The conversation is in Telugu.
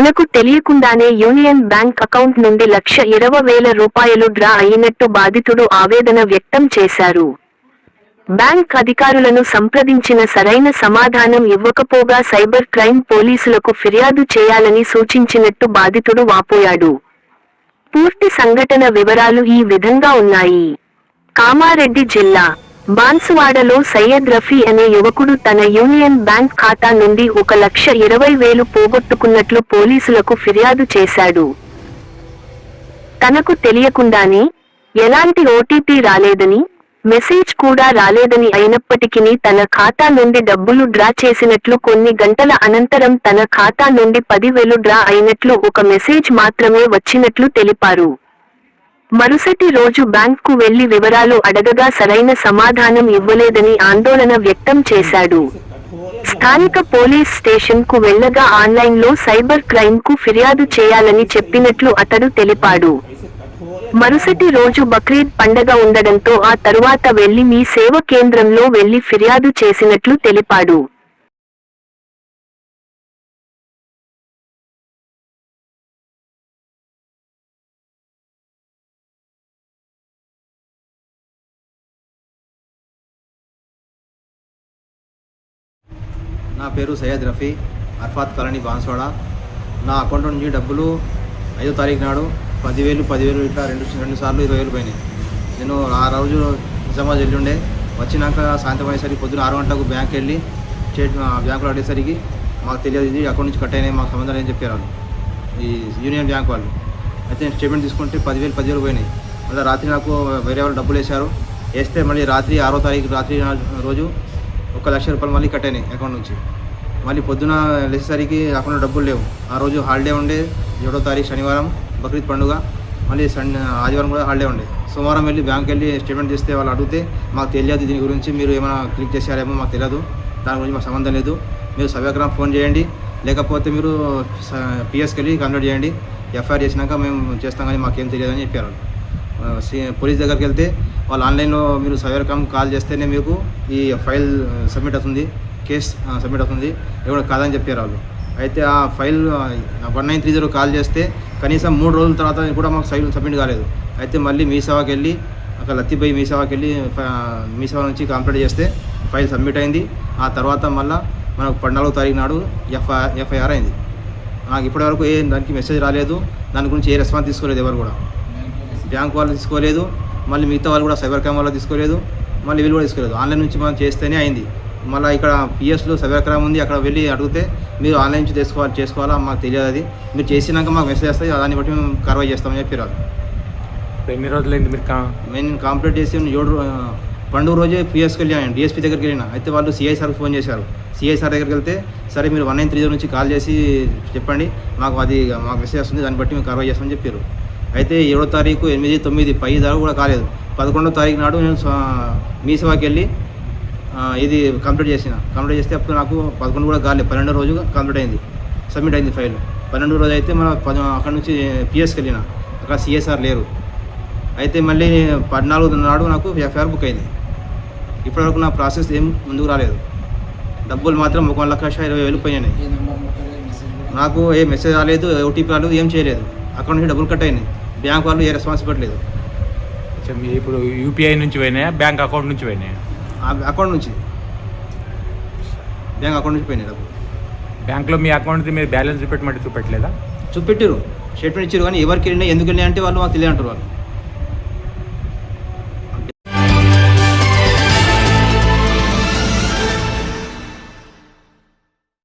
తనకు తెలియకుండానే యూనియన్ బ్యాంక్ అకౌంట్ నుండి లక్ష ఇరవై వేల రూపాయలు డ్రా అయినట్టు బాధితుడు ఆవేదన వ్యక్తం చేశారు. బ్యాంక్ అధికారులను సంప్రదించిన సరైన సమాధానం ఇవ్వకపోగా సైబర్ క్రైమ్ పోలీసులకు ఫిర్యాదు చేయాలని సూచించినట్టు బాధితుడు వాపోయాడు. పూర్తి సంఘటన వివరాలు ఈ విధంగా ఉన్నాయి. కామారెడ్డి జిల్లా బాన్సువాడలో సయ్యద్ రఫీ అనే యువకుడు తన యూనియన్ బ్యాంక్ ఖాతా నుండి ఒక లక్ష ఇరవై వేలు పోగొట్టుకున్నట్లు పోలీసులకు ఫిర్యాదు చేశాడు. తనకు తెలియకుండానే ఎలాంటి ఓటీపీ రాలేదని మెసేజ్ కూడా రాలేదని అయినప్పటికీ తన ఖాతా నుండి డబ్బులు డ్రా చేసినట్లు కొన్ని గంటల అనంతరం తన ఖాతా నుండి పదివేలు డ్రా అయినట్లు ఒక మెసేజ్ మాత్రమే వచ్చినట్లు తెలిపారు. మరుసటి రోజు బ్యాంక్కు వెళ్ళి వివరాలు అడగగా సరైన సమాధానం ఇవ్వలేదని ఆందోళన వ్యక్తం చేశాడు. స్థానిక పోలీస్ స్టేషన్కు వెళ్ళగా ఆన్లైన్లో సైబర్ క్రైమ్కు ఫిర్యాదు చేయాలని చెప్పినట్లు అతడు తెలిపాడు. మరుసటి రోజు బక్రీద్ పండగ ఉండడంతో ఆ తరువాత వెళ్ళి మీ సేవ కేంద్రంలో వెళ్ళి ఫిర్యాదు చేసినట్లు తెలిపాడు. నా పేరు సయ్యద్ రఫీ అర్ఫాత్ కాలనీ బాన్స్వాడ. నా అకౌంట్ నుంచి డబ్బులు ఐదో తారీఖు నాడు పదివేలు పదివేలు ఇట్లా రెండు రెండు సార్లు ఇరవై వేలు పోయినాయి. నేను ఆ రోజు నిజామాబాద్ వెళ్ళిండే. వచ్చినాక సాయంత్రం అయ్యేసరికి పొద్దున ఆరు గంటలకు బ్యాంక్ వెళ్ళి స్టేట్ బ్యాంకులో అడిగేసరికి మాకు తెలియదు ఇది అకౌంట్ నుంచి కట్ అయినాయి మాకు సంబంధం లేదని చెప్పారు వాళ్ళు ఈ యూనియన్ బ్యాంక్ వాళ్ళు. అయితే నేను స్టేట్మెంట్ తీసుకుంటే పదివేలు పదివేలు పోయినాయి. మళ్ళీ రాత్రి నాకు వేరే వాళ్ళు డబ్బులు వేశారు. వేస్తే మళ్ళీ రాత్రి ఆరో తారీఖు రాత్రి నా- రోజు ఒక లక్ష రూపాయలు మళ్ళీ కట్ అయినాయి అకౌంట్ నుంచి. మళ్ళీ పొద్దున లేచేసరికి అకౌంట్లో డబ్బులు లేవు. ఆ రోజు హాలిడే ఉండే ఏడో తారీఖు శనివారం బక్రీద్ పండుగ మళ్ళీ సండే ఆదివారం కూడా హాలిడే ఉండే. సోమవారం వెళ్ళి బ్యాంక్ వెళ్ళి స్టేట్మెంట్ చేస్తే వాళ్ళు అడిగితే మాకు తెలియదు దీని గురించి మీరు ఏమైనా క్లిక్ చేశారేమో మాకు తెలియదు. దాని గురించి మాకు సంబంధం లేదు. మీరు సభ్యగ్రామ్ ఫోన్ చేయండి. లేకపోతే మీరు పిఎస్కి వెళ్ళి కంప్లైంట్ చేయండి. ఎఫ్ఐఆర్ చేసినాక మేము చేస్తాం కానీ మాకేం తెలియదని చెప్పారు పోలీస్ దగ్గరికి వెళ్తే వాళ్ళు ఆన్లైన్లో మీరు సైబర్ కాల్ చేస్తేనే మీకు ఈ ఫైల్ సబ్మిట్ అవుతుంది కేస్ సబ్మిట్ అవుతుంది. ఎవరు కాదని చెప్పారు వాళ్ళు. అయితే ఆ file one nine three zero call చేస్తే కనీసం మూడు రోజుల తర్వాత కూడా మాకు ఫైల్ సబ్మిట్ కాలేదు. అయితే మళ్ళీ మీ సేవకి వెళ్ళి అక్కడ లత్తిపోయి మీ సేవకి వెళ్ళి మీ సేవ నుంచి కంప్లీట్ చేస్తే ఫైల్ సబ్మిట్ అయింది. ఆ తర్వాత మళ్ళీ మనకు పద్నాలుగో తారీఖు నాడు ఎఫ్ఐ ఎఫ్ఐఆర్ అయింది. నాకు ఇప్పటివరకు ఏ దానికి మెసేజ్ రాలేదు. దాని గురించి ఏ రెస్పాన్స్ తీసుకోలేదు ఎవరు కూడా. బ్యాంక్ వాళ్ళు తీసుకోలేదు మళ్ళీ మిగతా వాళ్ళు కూడా సైబర్ క్రైమ్ వాళ్ళు తీసుకోలేదు మళ్ళీ వీళ్ళు కూడా తీసుకోలేదు. ఆన్లైన్ నుంచి మనం చేస్తేనే అయింది. మళ్ళీ ఇక్కడ పిఎస్లో సైబర్ క్రైమ్ ఉంది అక్కడ వెళ్ళి అడిగితే మీరు ఆన్లైన్ నుంచి చేసుకోవాలి చేసుకోవాలా? మాకు తెలియదు అది. మీరు చేసినాక మాకు మెసేజ్ వస్తాయి దాన్ని బట్టి మేము కార్వాయి చేస్తామని చెప్పారు ఎన్ని రోజులైంది మీరు నేను కంప్లీట్ చేసి ఏడు పండుగ రోజే పిఎస్కి వెళ్ళాను డిఎస్పీ దగ్గరికి వెళ్ళిన. అయితే వాళ్ళు సిఐ సార్కి ఫోన్ చేశారు. సిఐ సార్ దగ్గరికి వెళ్తే సరే మీరు వన్ నైన్ త్రీ నుంచి కాల్ చేసి చెప్పండి. మాకు అది మాకు మెసేజ్ వస్తుంది దాన్ని బట్టి మేము కార్వాయి చేస్తామని చెప్పారు. అయితే ఏడో తారీఖు ఎనిమిది తొమ్మిది పై దాకా కూడా కాలేదు. పదకొండో తారీఖు నాడు నేను మీ సేవకి వెళ్ళి ఇది కంప్లీట్ చేసిన. కంప్లీట్ చేస్తే అప్పుడు నాకు పదకొండు కూడా కాలేదు. పన్నెండో రోజు కంప్లీట్ అయింది. సబ్మిట్ అయింది ఫైల్. పన్నెండు రోజు అయితే మన అక్కడ నుంచి పిఎస్కి వెళ్ళిన. అక్కడ సిఎస్ఆర్ లేరు. అయితే మళ్ళీ పద్నాలుగు నాడు నాకు ఎఫ్ఐఆర్ బుక్ అయింది. ఇప్పటివరకు నా ప్రాసెస్ ఏం ముందుకు రాలేదు. డబ్బులు మాత్రం ఒక లక్ష ఇరవై వేలు పోయినాయి. నాకు ఏ మెసేజ్ రాలేదు ఓటీపీ రాలేదు ఏం చేయలేదు. అకౌంట్ నుంచి డబ్బులు కట్ అయినాయి. బ్యాంక్ వాళ్ళు ఏ రెస్పాన్స్ పెట్టలేదు. అచ్చా, మీ ఇప్పుడు యూపీఐ నుంచి పోయినాయా? బ్యాంక్ అకౌంట్ నుంచి పోయినాయా? ఆ అకౌంట్ నుంచి. బ్యాంక్ అకౌంట్ నుంచి పోయినాయి డబ్బులు. బ్యాంక్లో మీ అకౌంట్ మీరు బ్యాలెన్స్ చూపెట్టమంటే చూపెట్టలేదా? చూపెట్టారు స్టేట్మెంట్ ఇచ్చారు కానీ ఎవరికి వెళ్ళినా ఎందుకు వెళ్ళినాయి అంటే వాళ్ళు మాకు తెలియదు అంటారు వాళ్ళు.